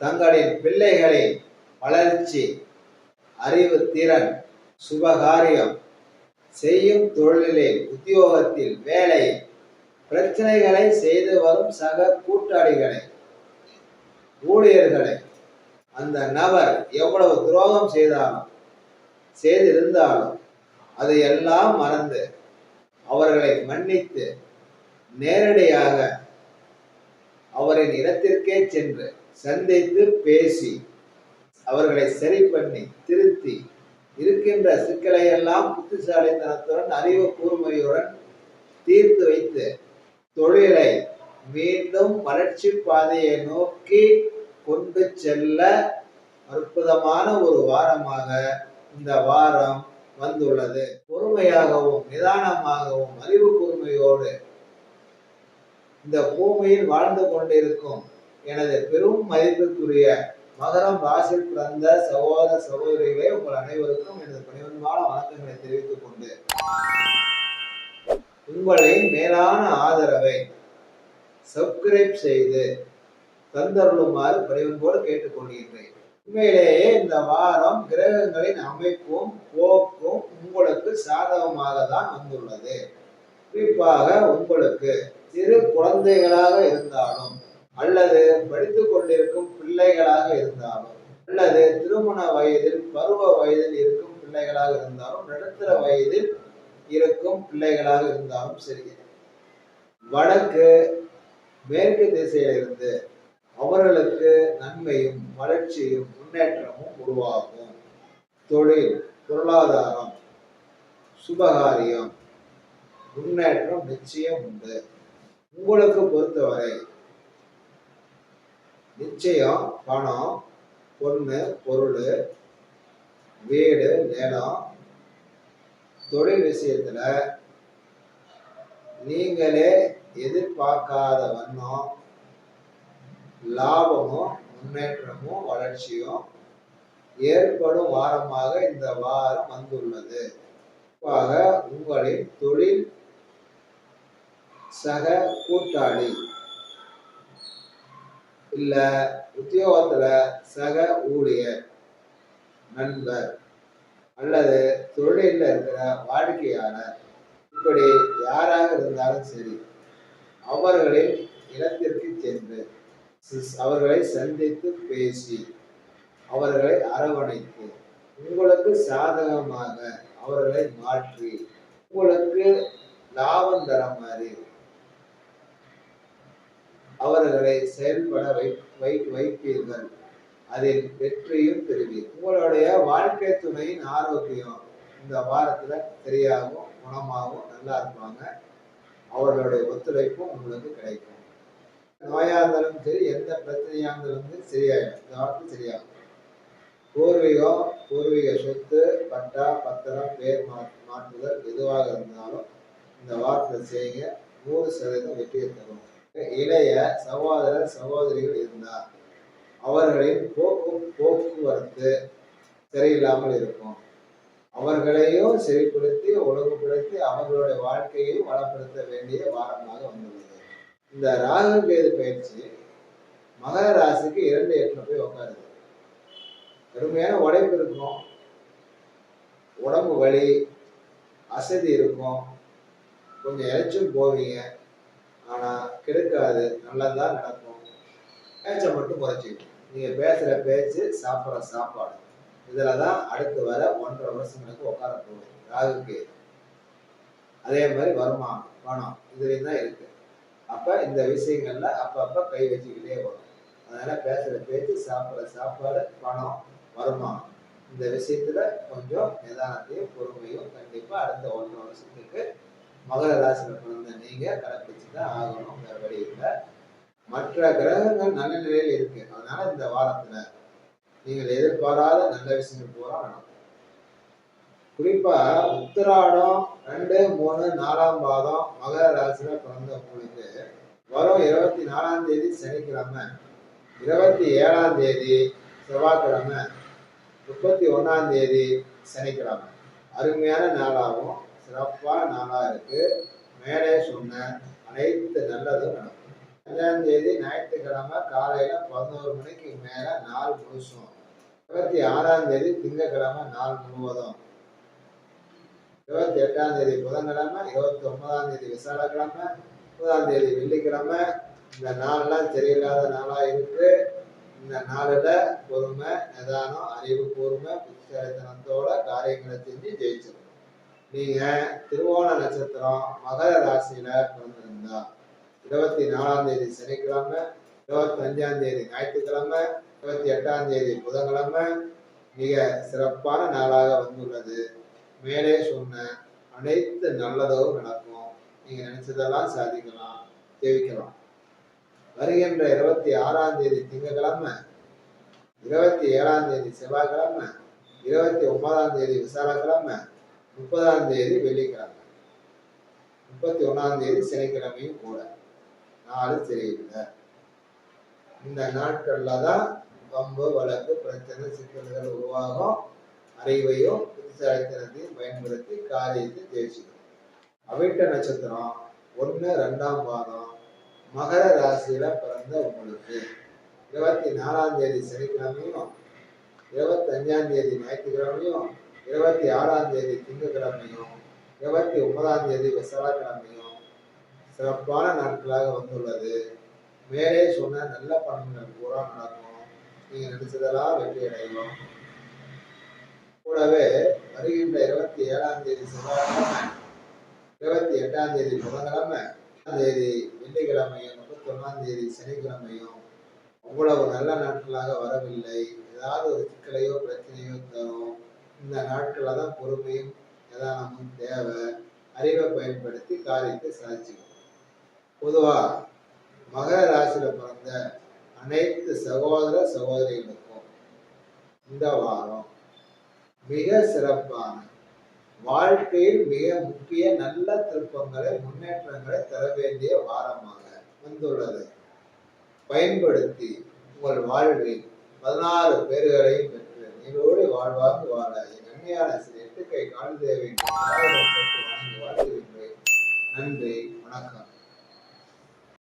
தங்களின் பிள்ளைகளின் வளர்ச்சி அறிவு திறன் சுபகாரியம் செய்யும் தொழிலில் உத்தியோகத்தில் வேலை பிரச்சனைகளை செய்து வரும் சக கூட்டாளிகளை ஊழியர்களை அந்த நபர் எவ்வளவு துரோகம் செய்தாலும் செய்திருந்தாலும் அதையெல்லாம் மறந்து அவர்களை மன்னித்து நேரடியாக அவரின் இடத்திற்கே சென்று சந்தித்து பேசி அவர்களை சரி பண்ணி திருத்தி இருக்கின்ற சிக்கலை எல்லாம் புத்திசாலித்தனத்துடன் அறிவு கூர்மையுடன் தீர்த்து வைத்து தொழிலை மீண்டும் வளர்ச்சி பாதையை நோக்கி கொண்டு செல்ல அற்புதமான ஒரு வாரமாக இந்த வாரம் வந்துள்ளது. பொறுமையாகவும் நிதானமாகவும் அறிவு கூர்மையோடு இந்த பூமியில் வாழ்ந்து கொண்டிருக்கும் எனது பெரும் மதிப்பிற்குரிய மகரம் ராசியில் பிறந்த சகோதர சகோதரிகளை உங்கள் அனைவருக்கும் எனது பணிவன்பான வணக்கங்களை தெரிவித்துக் கொண்டு உங்களின் மேலான ஆதரவை சப்ஸ்கிரைப் செய்து தந்தருளுமாறு பணிவன்போடு கேட்டுக்கொள்கின்றேன். உண்மையிலேயே இந்த வாரம் கிரகங்களின் அமைப்பும் போக்கும் உங்களுக்கு சாதகமாக தான் வந்துள்ளது. குறிப்பாக உங்களுக்கு சிறு குழந்தைகளாக இருந்தாலும் அல்லது படித்துக் கொண்டிருக்கும் பிள்ளைகளாக இருந்தாலும் அல்லது திருமண வயதில் பருவ வயதில் இருக்கும் பிள்ளைகளாக இருந்தாலும் நடுத்தர வயதில் இருக்கும் பிள்ளைகளாக இருந்தாலும் சரி. வடக்கு மேற்கு திசையிலிருந்து அவர்களுக்கு நன்மையும் வளர்ச்சியும் முன்னேற்றமும் உருவாகும். தொழில் பொருளாதாரம் சுபகாரியம் முன்னேற்றம் நிச்சயம் உண்டு. உங்களுக்கு பொறுத்தவரை நிச்சயம் பணம் பொண்ணு பொருள் வீடு நிலம் தொழில் விஷயத்துல நீங்களே எதிர்பார்க்காத வண்ணம் லாபமும் முன்னேற்றமும் வளர்ச்சியும் ஏற்படும் வாரமாக இந்த வாரம் வந்துள்ளது. குறிப்பாக உங்களின் தொழில் சக கூட்டாளி இல்ல உத்தியோகத்துல சக ஊழியர் நண்பர் அல்லது தொழிலில் இருக்கிற வாடிக்கையாளர் இப்படி யாராக இருந்தாலும் சரி அவர்களின் இடத்திற்கு சென்று அவர்களை சந்தித்து பேசி அவர்களை அரவணைத்து உங்களுக்கு சாதகமாக அவர்களை மாற்றி உங்களுக்கு லாபம் தர மாதிரி அவர்களை செயல்பட வை வை வைப்பீர்கள். அதில் வெற்றியும் பெறுவீர். உங்களுடைய வாழ்க்கை துணையின் ஆரோக்கியம் இந்த வாரத்துல சரியாகவும் குணமாகவும் நல்லா இருப்பாங்க. அவர்களுடைய ஒத்துழைப்பும் உங்களுக்கு கிடைக்கும். நோயா இருந்தாலும் சரி எந்த பிரச்சனையா இருந்தாலும் சரி சரியாயிடும். இந்த வாரத்தில் சரியாகும். பூர்வீகம் பூர்வீக சொத்து பட்டா பத்திரம் பேர் மா மாற்றுதல் எதுவாக இருந்தாலும் இந்த வாரத்தில் செய்யுங்க. நூறு சதவீதம் வெற்றியை தரும் இளைய சகோதர சகோதரிகள் இருந்தார். அவர்களின் போக்கு போக்குவரத்து சரியில்லாமல் இருக்கும். அவர்களையும் சரிப்படுத்தி ஒழுங்குபடுத்தி அவர்களுடைய வாழ்க்கையையும் வளப்படுத்த வேண்டிய வாரமாக வந்துள்ளது இந்த ராகு கேது பயிற்சி மகர ராசிக்கு இரண்டு எட்டுல போய் உட்காருது கடுமையான உடைப்பு இருக்கும். உடம்பு வலி அசதி இருக்கும். கொஞ்சம் இறைச்சும் போவீங்க. ஆனா கெடுக்காது நல்லதா நடக்கும். பேச்சை மட்டும் குறைச்சிக்கணும் நீங்க பேசுற பேச்சு சாப்பிட்ற சாப்பாடு. இதில் தான் அடுத்து வர ஒன்றரை வருஷங்களுக்கு உட்கார போகுது. ராகுக்கு அதே மாதிரி வருமானம் பணம் இதுலேயும் தான் இருக்கு. அப்ப இந்த விஷயங்கள்ல அப்பப்ப கை வச்சுக்கிட்டே வரும் அதனால பேசுற பேச்சு சாப்பிட்ற சாப்பாடு பணம் வருமானம் இந்த விஷயத்துல கொஞ்சம் நிதானத்தையும் பொறுமையும் கண்டிப்பா அடுத்த ஒன்றரை வருஷத்துக்கு மகர ராசியில பிறந்த நீங்க கடைப்பிடிச்சு தான் ஆகணும் வேற வழி இல்லை. மற்ற கிரகங்கள் நல்ல நிலையில் இருக்கு. அதனால இந்த வாரத்துல நீங்கள் எதிர்பாராத நல்ல விஷயங்கள் பூரா நடக்கும். குறிப்பா உத்திராடம் ரெண்டு மூணு நாலாம் பாதம் மகர ராசியில பிறந்த உங்களுக்கு வரும் இருபத்தி நாலாம் தேதி சனிக்கிழமை இருபத்தி ஏழாம் தேதி செவ்வாய்க்கிழமை முப்பத்தி ஒண்ணாம் தேதி சனிக்கிழமை. அருமையான நாளாகவும் சிறப்பான நாளா இருக்கு. மேலே சொன்ன அனைத்து நல்லதும் நடக்கும். அஞ்சாம் தேதி ஞாயிற்றுக்கிழமை காலையில பதினோரு மணிக்கு மேல நாள் முழுசும். இருபத்தி ஆறாம் தேதி திங்கக்கிழமை நாள் முழுவதும். இருபத்தி எட்டாம் தேதி புதன்கிழமை இருபத்தி ஒன்பதாம் தேதி விசாலக்கிழமை முப்பதாம் தேதி வெள்ளிக்கிழமை. இந்த நாள்லாம் சரியில்லாத நாளா இருக்கு. இந்த நாளில் பொறுமை நிதானம் அறிவு கூர்மை புத்திசாலித்தனத்தோட காரியங்களை செஞ்சு ஜெயிச்சிடும் நீங்க திருவோண நட்சத்திரம் மகர ராசியில பிறந்திருந்தா இருபத்தி நாலாம் தேதி சனிக்கிழமை இருபத்தி அஞ்சாம் தேதி ஞாயிற்றுக்கிழமை இருபத்தி எட்டாம் தேதி புதன்கிழமை மிக சிறப்பான நாளாக வந்துள்ளது. மேலே சொன்ன அனைத்து நல்லதும் நடக்கும். நீங்க நினைச்சதெல்லாம் சாதிக்கலாம் ஜெயிக்கலாம். வருகின்ற இருபத்தி ஆறாம் தேதி திங்கக்கிழமை இருபத்தி ஏழாம் தேதி செவ்வாய்க்கிழமை இருபத்தி ஒன்பதாம் தேதி விசாலக்கிழமை முப்பதாம் தேதி வெள்ளிக்கிழமை. முப்பத்தி ஒன்னாம் தேதி சனிக்கிழமையும் கூட. நாலு சரியில்லை இந்த நாட்கள்ல தான் வம்பு வழக்கு பிரச்சனை சிக்கல்கள் உருவாகும். அறிவையும் புத்திசாலித்தனத்தையும் பயன்படுத்தி காரியத்தை ஜெயிச்சுக்கணும். அவிட்ட நட்சத்திரம் ஒன்று ரெண்டாம் பாதம் மகர ராசியில பிறந்த உங்களுக்கு. இருபத்தி நாலாம் தேதி சனிக்கிழமையும் இருபத்தி அஞ்சாம் தேதி ஞாயிற்றுக்கிழமையும் இருபத்தி ஆறாம் தேதி திங்கக்கிழமையும் இருபத்தி ஒன்பதாம் தேதி விசாலக்கிழமையும் சிறப்பான நாட்களாக வந்துள்ளது. மேலே சொன்ன நல்ல பலன்கள் பூரா நடக்கும். நீங்கள் நினைச்சதெல்லாம் வெற்றி அடையும் கூடவே வருகின்ற இருபத்தி ஏழாம் தேதி செவ்வாய்க்கிழமை இருபத்தி எட்டாம் தேதி புதன்கிழமை எட்டாம் தேதி வெள்ளிக்கிழமையும் முப்பத்தி ஒன்றாம் தேதி சனிக்கிழமையும் அவ்வளவு நல்ல நாட்களாக வரவில்லை. ஏதாவது ஒரு சிக்கலையோ பிரச்சனையோ தரும். இந்த நாட்களில் தான் பொறுமையும் நிதானமும் தேவை. அறிவை பயன்படுத்தி காரியத்தை சாதிச்சுக்கணும். பொதுவா மகர ராசியில் பிறந்த அனைத்து சகோதர சகோதரிகளுக்கும் இந்த வாரம் மிக சிறப்பான வாழ்க்கையில் மிக முக்கிய நல்ல திருப்பங்களை முன்னேற்றங்களை தர வேண்டிய வாரமாக வந்துள்ளது. பயன்படுத்தி உங்கள் வாழ்வில் பதினாறு பேர்களையும் எங்களோடு வாழ்வாக வாழ என் நன்மையான சில எட்டு கை கால் தேவை வாழ்த்துகின்றேன். நன்றி வணக்கம்.